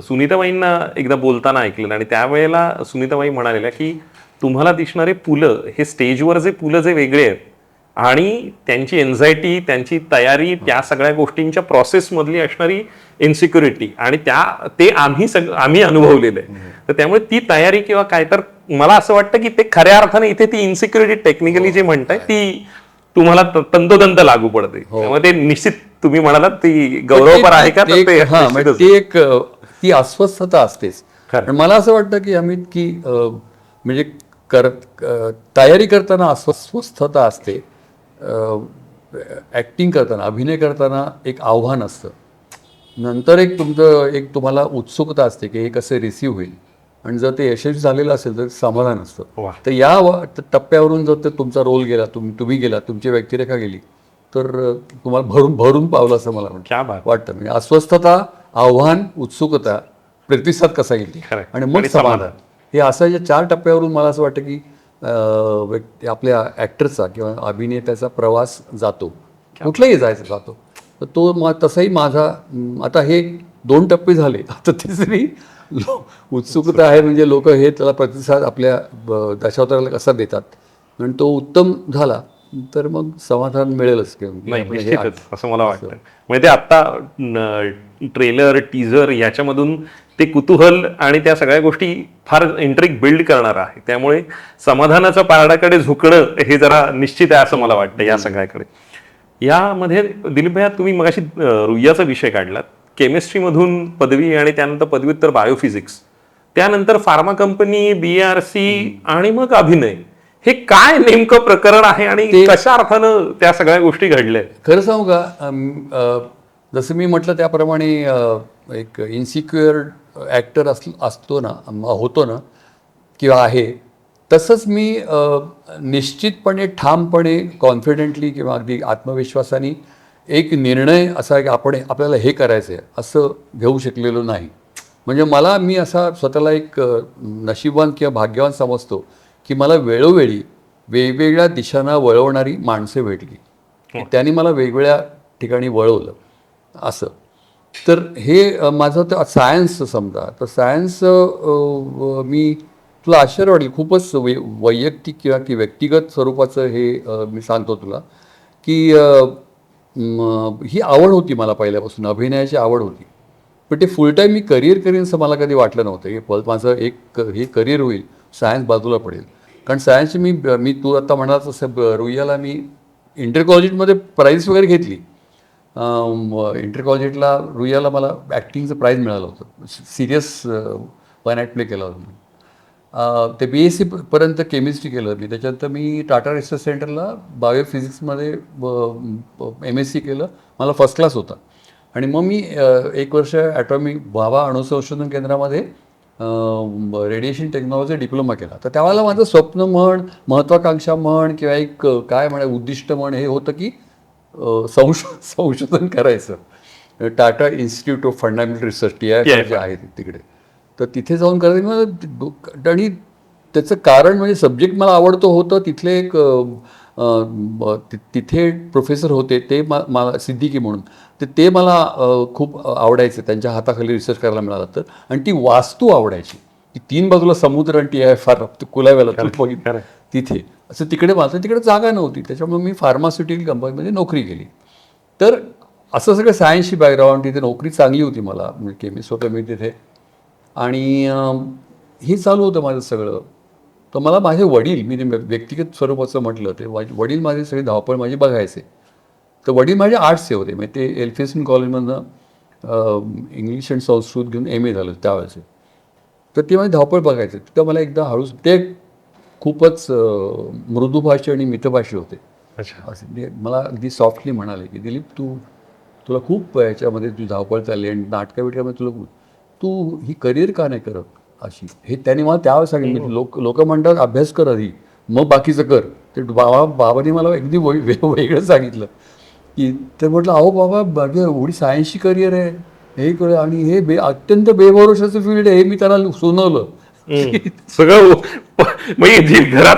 सुनीताबाईंना एकदा बोलताना ऐकलं आणि त्यावेळेला सुनीताबाई म्हणालेल्या की तुम्हाला दिसणारे पुलं हे स्टेजवर जे पुलं जे वेगळे आहेत आणि त्यांची एन्झायटी त्यांची तयारी त्या सगळ्या गोष्टींच्या प्रोसेसमधली असणारी इन्सिक्युरिटी आणि त्या ते आम्ही सग आम्ही अनुभवलेलं आहे. तर त्यामुळे ती तयारी किंवा काय तर मला असं वाटतं की ते खऱ्या अर्थाने इथे ती इन्सिक्युरिटी टेक्निकली जे म्हणताय ती तुम्हाला तंतोतंत लागू पडते. त्यामुळे ते निश्चित तुम्ही म्हणालात ती गौरवपर आहे का? तर ते- ते हा अस्वस्थता असतेच. खरं. पण मला असं वाटतं की अमित की म्हणजे कर तयारी करताना अस्वस्थता असते. ॲक्टिंग करताना अभिनय करताना एक आव्हान असतं. नंतर एक तुमचं एक तुम्हाला उत्सुकता असते की हे कसं रिसीव्ह होईल. आणि जर ते यशस्वी झालेलं असेल तर समाधान असतं. तर या टप्प्यावरून जर ते तुमचा रोल गेला तुम्ही तुम्ही गेला तुमची व्यक्तिरेखा गेली तर तुम्हाला भरून भरून पावलं असं मला वाटतं. म्हणजे अस्वस्थता आव्हान उत्सुकता प्रतिसाद कसा येईल. आणि मग समाधान. हे असं या चार टप्प्यावरून मला असं वाटतं की व्यक्ती आपल्या ॲक्टरचा किंवा अभिनेत्याचा प्रवास जातो. कुठलाही जायचा जातो. तर तो मा तसाही माझा आता हे दोन टप्पे झाले. आता तिसरी लो- उत्सुकता आहे म्हणजे लोक हे त्याला प्रतिसाद आपल्या दशावताराला कसा देतात. आणि तो उत्तम झाला. तर मग समाधान मिळेलच की नाही हे निश्चितच असं मला वाटतं. म्हणजे ते आता ट्रेलर टीजर याच्यामधून ते कुतूहल आणि त्या सगळ्या गोष्टी फार इंटरेक्ट बिल्ड करणार आहे. त्यामुळे समाधानाच्या पारडाकडे झुकणं हे जरा निश्चित आहे असं मला वाटतं या सगळ्याकडे. यामध्ये दिलीप भैया तुम्ही मगाशी रुईयाचा विषय काढलात. केमिस्ट्रीमधून पदवी आणि त्यानंतर पदव्युत्तर बायोफिजिक्स त्यानंतर pharma company B R C आणि मग अभिनय. हे काय नेमकं प्रकरण आहे आणि कशा अर्थानं त्या सगळ्या गोष्टी घडल्या? खरं सांगू का? जसं मी म्हटलं त्याप्रमाणे एक इन्सिक्युअर ॲक्टर अस असतो ना होतो ना किंवा आहे तसंच मी निश्चितपणे ठामपणे कॉन्फिडेंटली किंवा अगदी आत्मविश्वासाने एक निर्णय असा की आपण आपल्याला हे करायचं आहे असं घेऊ शकलेलो नाही. म्हणजे मला मी असा स्वतःला एक नशीबवान किंवा भाग्यवान समजतो. की मला वेळोवेळी वेगवेगळ्या दिशांना वळवणारी माणसं भेटली. की त्यांनी मला वेगवेगळ्या ठिकाणी वळवलं. असं. तर हे माझं तर सायन्सचं समजा. तर सायन्स मी तुला आश्चर्य वाटेल खूपच वै वैयक्तिक किंवा की व्यक्तिगत स्वरूपाचं हे मी सांगतो तुला की ही आवड होती मला पहिल्यापासून अभिनयाची आवड होती. पण ते फुल टाईम मी करिअर करीन असं मला कधी वाटलं नव्हतं. की प- माझं एक हे करिअर होईल. सायन्स बाजूला पडेल. कारण सायन्सची मी मी तू आता म्हणाला तसं रुईयाला मी इंटर कॉलेजमध्ये प्राईज वगैरे घेतली. इंटर कॉलेजला रुईयाला मला ॲक्टिंगचं प्राईज मिळालं होतं. सिरियस वन ॲट प्ले केला होता मी. ते बी एस सी पर्यंत केमिस्ट्री केलं मी. त्याच्यानंतर मी टाटा रिसर्च सेंटरला बायोफिजिक्समध्ये एम एस सी केलं. मला फर्स्ट क्लास होता. आणि मग मी एक वर्ष ॲटॉमिक बाबा अणुसंशोधन केंद्रामध्ये रेडिएशन टेक्नॉलॉजी डिप्लोमा केला. तर त्यावेळेला माझं स्वप्न म्हण महत्त्वाकांक्षा म्हण किंवा एक काय म्हणा उद्दिष्ट म्हण हे होतं की संश संशोधन करायचं. Tata institute of fundamental research T I J आहे तिकडे. तर तिथे जाऊन करायचं. आणि त्याचं कारण म्हणजे सब्जेक्ट मला आवडतो होतं तिथले एक ति- तिथे प्रोफेसर होते ते मा मला सिद्दीकी म्हणून. तर ते मला खूप आवडायचे. त्यांच्या हाताखाली रिसर्च करायला मिळालं तर. आणि ती वास्तू आवडायची. की तीन बाजूला समुद्र आणि टी आय फार कुलाव्याला तू बघितलं. तिथे. असं तिकडे माझं तिकडे जागा नव्हती. त्याच्यामुळे मी फार्मास्युटिकल कंपनीमध्ये नोकरी केली. तर असं सगळं सायन्सची बॅकग्राऊंड तिथे नोकरी चांगली होती मला. म्हणजे केमिस्ट होतं मी तिथे. आणि हे चालू होतं माझं सगळं. तर मला माझे वडील मी ते व्यक्तिगत स्वरूपाचं म्हटलं ते वडील माझे सगळे धावपळ माझी बघायचे. तर वडील माझे आर्ट्सचे होते. म्हणजे ते एल्फेसन कॉलेजमधनं इंग्लिश आणि संस्कृत घेऊन एम ए झालं त्यावेळेचे तर ते माझी धावपळ बघायचे. तिथं मला एकदा हळूच ते खूपच अं, मृदू भाषे आणि मितभाषी होते. अच्छा. असे ते मला अगदी सॉफ्टली म्हणाले की दिलीप तू तुला खूप याच्यामध्ये तुझी धावपळ चालली आणि नाटका बिटकामध्ये तुला तू ही करिअर का नाही करत? अशी. हे त्यांनी मला त्यावेळेस सांगितलं. लोक लोक म्हणतात अभ्यास कर आधी. मग बाकीचं कर. ते बाबा बाबांनी मला अगदी वेगळं सांगितलं. की तर म्हटलं अहो बाबा माझी एवढी सायन्सची करिअर आहे. हे कर आणि हे बे अत्यंत बेभरोशाचं फील्ड आहे. हे मी त्यांना सुनावलं. सगळं प- म्हणजे घरात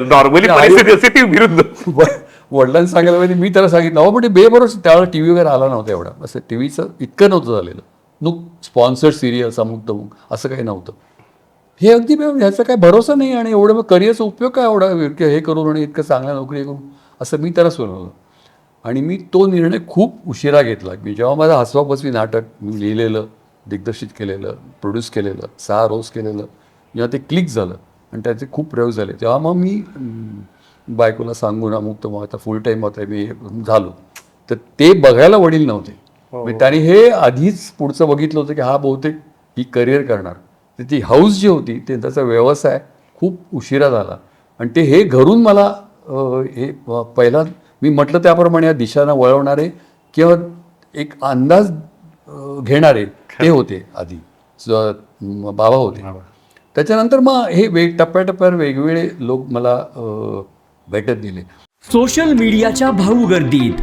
नॉर्मली परिस्थिती असते ती विरुद्ध. व- वडिलांनी सांगायला पाहिजे मी त्याला सांगितलं अहो पण ते त्यावेळेला टी व्ही वगैरे आला नव्हता एवढा. असं टी व्हीचं इतकं नव्हतं झालेलं. नुक स्पॉन्सर्ड सिरियल्स अमुक तमुक असं काही नव्हतं. हे अगदी ह्याचा काय भरोसा नाही आणि एवढं मग करिअरचा उपयोग काय एवढा हे करून आणि इतकं चांगल्या नोकरी करून असं मी त्याला सुनावलं आणि मी तो निर्णय खूप उशिरा घेतला. मी जेव्हा माझं हसवापसवी नाटक मी लिहिलेलं दिग्दर्शित केलेलं प्रोड्यूस केलेलं सहा रोज केलेलं जेव्हा ते क्लिक झालं आणि त्याचे खूप प्रयोग झाले तेव्हा मग मी बायकोला सांगून अमुक तर मग आता फुल टाईम आता मी झालो. तर ते बघायला वडील नव्हते. म्हणजे त्याने हे आधीच पुढचं बघितलं होतं की हा बहुतेक ही करिअर करणार. तर ती हाऊस जी होती ते त्याचा व्यवसाय खूप उशिरा झाला. आणि ते हे घरून मला हे पहिला मी म्हटलं त्याप्रमाणे या दिशांना वळवणारे किंवा एक अंदाज घेणारे ते होते आधी. बाबा होते. त्याच्यानंतर मग हे वेग टप्प्याटप्प्यावर वेगवेगळे लोक मला भेटत गेले. सोशल मीडियाच्या भाऊ गर्दीत